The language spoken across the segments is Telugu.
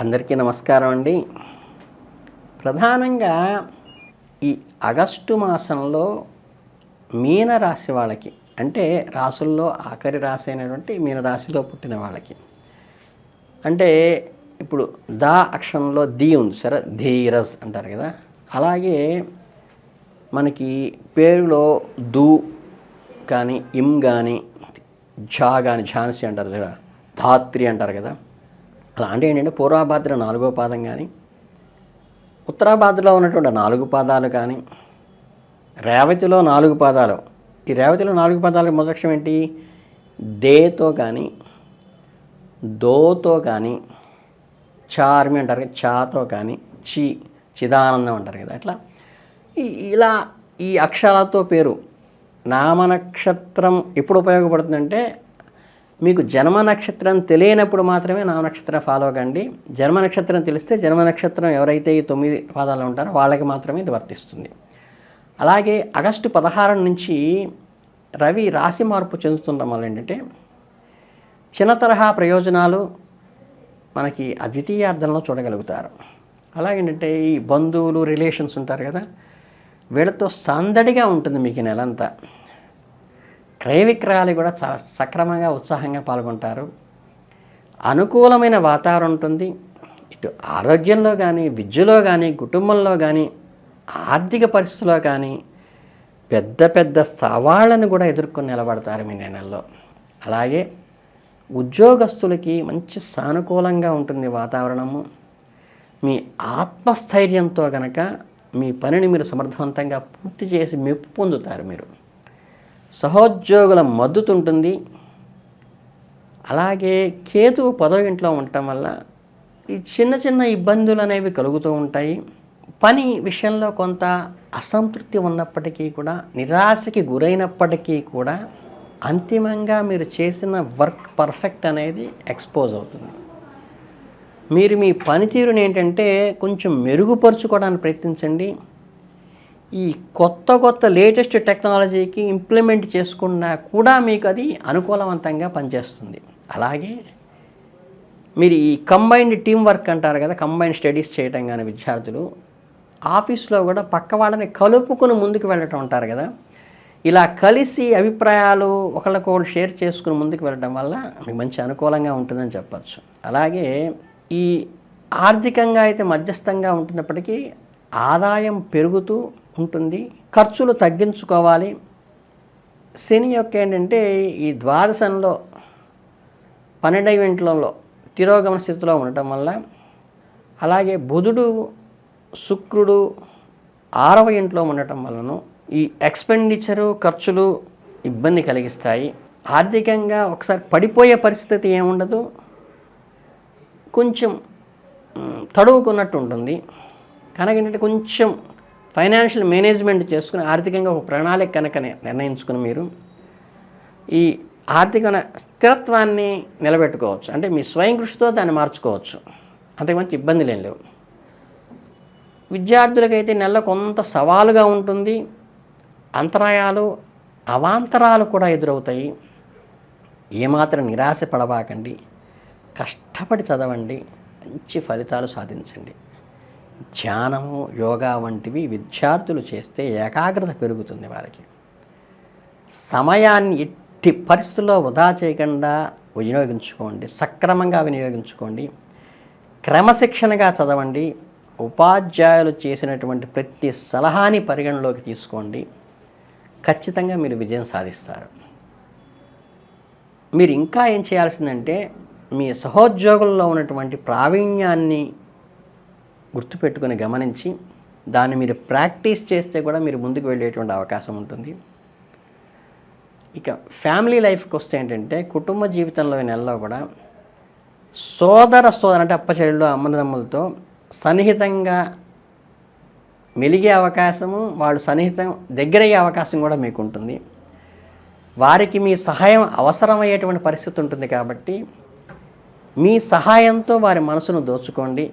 అందరికీ నమస్కారం అండి. ప్రధానంగా ఈ ఆగస్టు మాసంలో మీన రాశి వాళ్ళకి అంటే రాసుల్లో ఆఖరి రాశి అయినటువంటి మీన రాశిలో పుట్టిన వాళ్ళకి అంటే ఇప్పుడు దా అక్షరంలో ది ఉంది సరే ధీరస్ అంటారు కదా. అలాగే మనకి పేరులో దు కానీ ఇమ్ కానీ ఝా కానీ ఝాన్సీ అంటారు కదా ధాత్రి అంటారు కదా. అలా అంటే ఏంటంటే పూర్వభాద్ర నాలుగో పాదం కానీ ఉత్తరాభాద్రలో ఉన్నటువంటి నాలుగు పాదాలు కానీ రేవతిలో నాలుగు పాదాలు. ఈ రేవతిలో నాలుగు పాదాలకు మొదలక్షం ఏంటి? దేతో కానీ దోతో కానీ చార్మి అంటారు కదా చాతో కానీ చి చిదానందం అంటారు కదా అట్లా. ఈ- ఇలా ఈ అక్షరాలతో పేరు నామనక్షత్రం ఎప్పుడు ఉపయోగపడుతుందంటే మీకు జన్మ నక్షత్రం తెలియనప్పుడు మాత్రమే నామ నక్షత్రం ఫాలో కండి. జన్మ నక్షత్రం తెలిస్తే జన్మ నక్షత్రం ఎవరైతే ఈ తొమ్మిది పాదాలు ఉంటారో వాళ్ళకి మాత్రమే ఇది వర్తిస్తుంది. అలాగే ఆగస్టు పదహారు నుంచి రవి రాశి మార్పు చెందుతుండడం వల్ల ఏంటంటే చిన్న తరహా ప్రయోజనాలు మనకి అద్వితీయార్థంలో చూడగలుగుతారు. అలాగేంటంటే ఈ బంధువులు రిలేషన్స్ ఉంటారు కదా వీళ్ళతో సందడిగా ఉంటుంది మీకు నెలంతా. క్రయ విక్రయాలు కూడా చాలా సక్రమంగా ఉత్సాహంగా పాల్గొంటారు. అనుకూలమైన వాతావరణం ఉంటుంది. ఇటు ఆరోగ్యంలో కానీ విద్యలో కానీ కుటుంబంలో కానీ ఆర్థిక పరిస్థితుల్లో కానీ పెద్ద పెద్ద సవాళ్ళను కూడా ఎదుర్కొని నిలబడతారు మీ నెలల్లో. అలాగే ఉద్యోగస్తులకి మంచి సానుకూలంగా ఉంటుంది వాతావరణము. మీ ఆత్మస్థైర్యంతో గనక మీ పనిని మీరు సమర్థవంతంగా పూర్తి చేసి మెప్పు పొందుతారు మీరు. సహోద్యోగుల మద్దతు ఉంటుంది అలాగే కేతువు పదవి ఇంట్లో ఉండటం వల్ల ఈ చిన్న చిన్న ఇబ్బందులు అనేవి కలుగుతూ ఉంటాయి. పని విషయంలో కొంత అసంతృప్తి ఉన్నప్పటికీ కూడా నిరాశకి గురైనప్పటికీ కూడా అంతిమంగా మీరు చేసిన వర్క్ పర్ఫెక్ట్ అనేది ఎక్స్పోజ్ అవుతుంది. మీరు మీ పనితీరుని ఏంటంటే కొంచెం మెరుగుపరుచుకోవడానికి ప్రయత్నించండి. ఈ కొత్త కొత్త లేటెస్ట్ టెక్నాలజీకి ఇంప్లిమెంట్ చేసుకున్నా కూడా మీకు అది అనుకూలవంతంగా పనిచేస్తుంది. అలాగే మీరు ఈ కంబైన్డ్ టీం వర్క్ అంటారు కదా కంబైన్డ్ స్టడీస్ చేయటం కానీ విద్యార్థులు ఆఫీస్లో కూడా పక్క వాళ్ళని కలుపుకుని ముందుకు వెళ్ళటం ఉంటారు కదా. ఇలా కలిసి అభిప్రాయాలు ఒకళ్ళకొకళ్ళు షేర్ చేసుకుని ముందుకు వెళ్ళడం వల్ల మీకు మంచి అనుకూలంగా ఉంటుందని చెప్పచ్చు. అలాగే ఈ ఆర్థికంగా అయితే మధ్యస్థంగా ఉంటున్నప్పటికీ ఆదాయం పెరుగుతూ ఉంటుంది. ఖర్చులు తగ్గించుకోవాలి. శని యొక్క ఏంటంటే ఈ ద్వాదశంలో పన్నెండవ ఇంట్లో తిరోగమన స్థితిలో ఉండటం వల్ల అలాగే బుధుడు శుక్రుడు ఆరవ ఇంట్లో ఉండటం వలన ఈ ఎక్స్పెండిచరు ఖర్చులు ఇబ్బంది కలిగిస్తాయి. ఆర్థికంగా ఒకసారి పడిపోయే పరిస్థితి ఏముండదు. కొంచెం తడువుకున్నట్టు ఉంటుంది. కనుక ఏంటంటే కొంచెం ఫైనాన్షియల్ మేనేజ్మెంట్ చేసుకుని ఆర్థికంగా ఒక ప్రణాళిక కనుక నిర్ణయించుకుని మీరు ఈ ఆర్థిక స్థిరత్వాన్ని నిలబెట్టుకోవచ్చు. అంటే మీ స్వయం కృషితో దాన్ని మార్చుకోవచ్చు. అంతకుమంచి ఇబ్బందులు ఏం లేవు. విద్యార్థులకైతే నెల కొంత సవాలుగా ఉంటుంది. అంతరాయాలు అవాంతరాలు కూడా ఎదురవుతాయి. ఏమాత్రం నిరాశ పడబాకండి కష్టపడి చదవండి. మంచి ఫలితాలు సాధించండి. ధ్యానము యోగా వంటివి విద్యార్థులు చేస్తే ఏకాగ్రత పెరుగుతుంది వారికి. సమయాన్ని ఎట్టి పరిస్థితుల్లో వృధా చేయకుండా వినియోగించుకోండి సక్రమంగా వినియోగించుకోండి క్రమశిక్షణగా చదవండి ఉపాధ్యాయులు చేసినటువంటి ప్రతి సలహాని పరిగణలోకి తీసుకోండి ఖచ్చితంగా మీరు విజయం సాధిస్తారు. మీరు ఇంకా ఏం చేయాల్సిందంటే మీ సహోద్యోగుల్లో ఉన్నటువంటి ప్రావీణ్యాన్ని గుర్తుపెట్టుకొని గమనించి దాన్ని మీరు ప్రాక్టీస్ చేస్తే కూడా మీరు ముందుకు వెళ్ళేటువంటి అవకాశం ఉంటుంది. ఇక ఫ్యామిలీ లైఫ్కి వస్తే ఏంటంటే కుటుంబ జీవితంలో నెలలో కూడా సోదర సోదర అంటే అప్పచెల్లెళ్ళు అమ్మదమ్ములతో సన్నిహితంగా మెలిగే అవకాశము వాళ్ళు సన్నిహితం దగ్గరయ్యే అవకాశం కూడా మీకు ఉంటుంది వారికి మీ సహాయం అవసరమయ్యేటువంటి పరిస్థితి ఉంటుంది కాబట్టి మీ సహాయంతో వారి మనసును దోచుకోండి.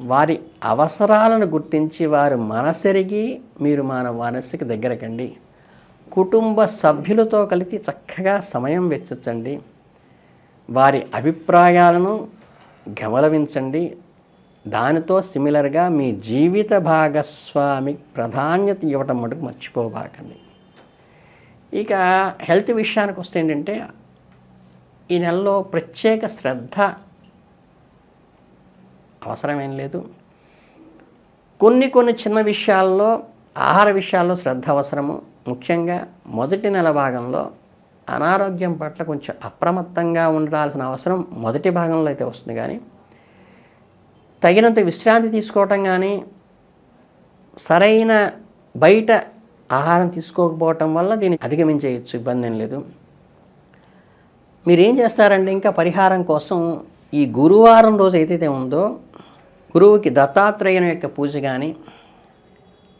వారి అవసరాలను గుర్తించి వారు మనసెరిగి మీరు మన మనస్సుకి దగ్గరకండి. కుటుంబ సభ్యులతో కలిసి చక్కగా సమయం వెచ్చండి వారి అభిప్రాయాలను గమలవించండి. దానితో సిమిలర్గా మీ జీవిత భాగస్వామి ప్రాధాన్యత ఇవ్వటం మటుకు మర్చిపోబాకండి. ఇక హెల్త్ విషయానికి వస్తే ఏంటంటే ఈ నెలలో ప్రత్యేక శ్రద్ధ అవసరమేం లేదు. కొన్ని కొన్ని చిన్న విషయాల్లో ఆహార విషయాల్లో శ్రద్ధ అవసరము. ముఖ్యంగా మొదటి నెల భాగంలో అనారోగ్యం పట్ల కొంచెం అప్రమత్తంగా ఉండాల్సిన అవసరం మొదటి భాగంలో అయితే వస్తుంది కానీ తగినంత విశ్రాంతి తీసుకోవటం కానీ సరైన బయట ఆహారం తీసుకోకపోవటం వల్ల దీన్ని అధిగమించేయచ్చు ఇబ్బంది ఏం లేదు. మీరేం చేస్తారంటే ఇంకా పరిహారం కోసం ఈ గురువారం రోజు ఏదైతే ఉందో గురువుకి దత్తాత్రేయుని యొక్క పూజ కానీ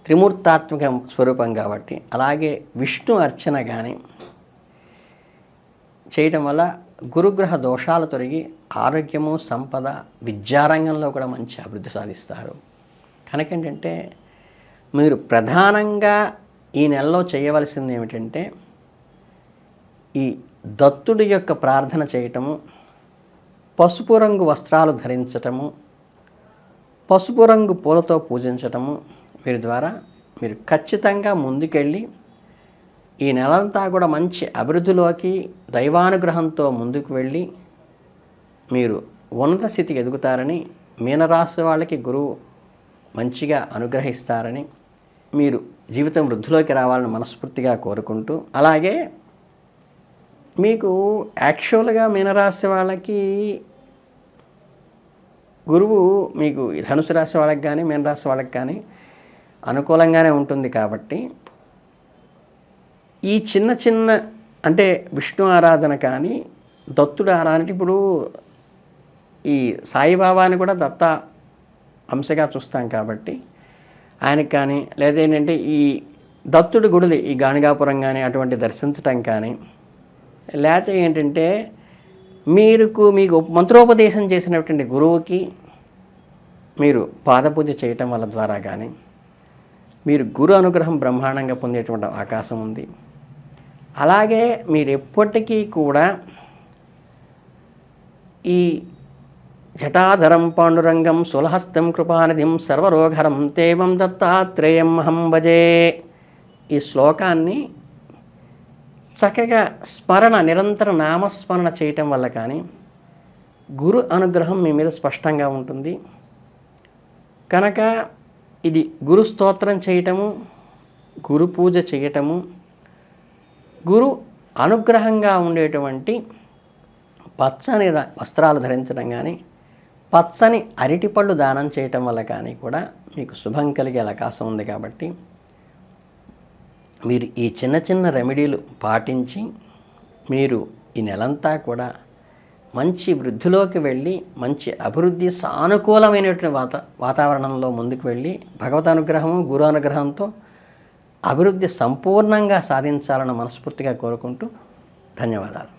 త్రిమూర్తాత్మక స్వరూపం కాబట్టి అలాగే విష్ణు అర్చన కానీ చేయటం వల్ల గురుగ్రహ దోషాలు తొలగి ఆరోగ్యము సంపద విద్యారంగంలో కూడా మంచి అభివృద్ధి సాధిస్తారు. కనుక ఏంటంటే మీరు ప్రధానంగా ఈ నెలలో చేయవలసింది ఏమిటంటే ఈ దత్తుడి యొక్క ప్రార్థన చేయటము పసుపు రంగు వస్త్రాలు ధరించటము పసుపు రంగు పూలతో పూజించటము వీరి ద్వారా మీరు ఖచ్చితంగా ముందుకెళ్ళి ఈ నెలంతా కూడా మంచి అభివృద్ధిలోకి దైవానుగ్రహంతో ముందుకు వెళ్ళి మీరు ఉన్నత స్థితికి ఎదుగుతారని మీనరాశి వాళ్ళకి గురువు మంచిగా అనుగ్రహిస్తారని మీరు జీవితం వృద్ధిలోకి రావాలని మనస్ఫూర్తిగా కోరుకుంటూ అలాగే మీకు యాక్చువల్గా మీనరాశి వాళ్ళకి గురువు మీకు ధనుసు రాశి వాళ్ళకి కానీ మీనరాశి వాళ్ళకి కానీ అనుకూలంగానే ఉంటుంది కాబట్టి ఈ చిన్న చిన్న అంటే విష్ణు ఆరాధన కానీ దత్తుడు ఆరాధన ఇప్పుడు ఈ సాయిబాబాని కూడా దత్త అంశగా చూస్తాం కాబట్టి ఆయనకి కానీ లేదా ఏంటంటే ఈ దత్తుడి గుడులు ఈ గాణిగాపురం కానీ అటువంటి దర్శించటం కానీ లేకపోతే ఏంటంటే మీరుకు మీకు మంత్రోపదేశం చేసినటువంటి గురువుకి మీరు పాదపూజ చేయటం వల్ల ద్వారా కానీ మీరు గురు అనుగ్రహం బ్రహ్మాండంగా పొందేటువంటి అవకాశం ఉంది. అలాగే మీరు ఎప్పటికీ కూడా ఈ జటాధరం పాండురంగం సులహస్తం కృపానిధిం సర్వరోగరం తేవం దత్తాత్రేయం అహం భజే ఈ శ్లోకాన్ని చక్కగా స్మరణ నిరంతర నామస్మరణ చేయటం వల్ల కానీ గురు అనుగ్రహం మీ మీద స్పష్టంగా ఉంటుంది. కనుక ఇది గురు స్తోత్రం చేయటము గురు పూజ చేయటము గురు అనుగ్రహంగా ఉండేటువంటి పచ్చని ర- వస్త్రాలు ధరించడం కానీ పచ్చని అరటిపళ్ళు దానం చేయటం వల్ల కానీ కూడా మీకు శుభం కలిగే అవకాశం ఉంది కాబట్టి మీరు ఈ చిన్న చిన్న రెమెడీలు పాటించి మీరు ఈ నెలంతా కూడా మంచి వృద్ధిలోకి వెళ్ళి మంచి అభివృద్ధి సానుకూలమైనటువంటి వాత వాతావరణంలో ముందుకు వెళ్ళి భగవత్ గురు అనుగ్రహంతో అభివృద్ధి సంపూర్ణంగా సాధించాలని మనస్ఫూర్తిగా కోరుకుంటూ ధన్యవాదాలు.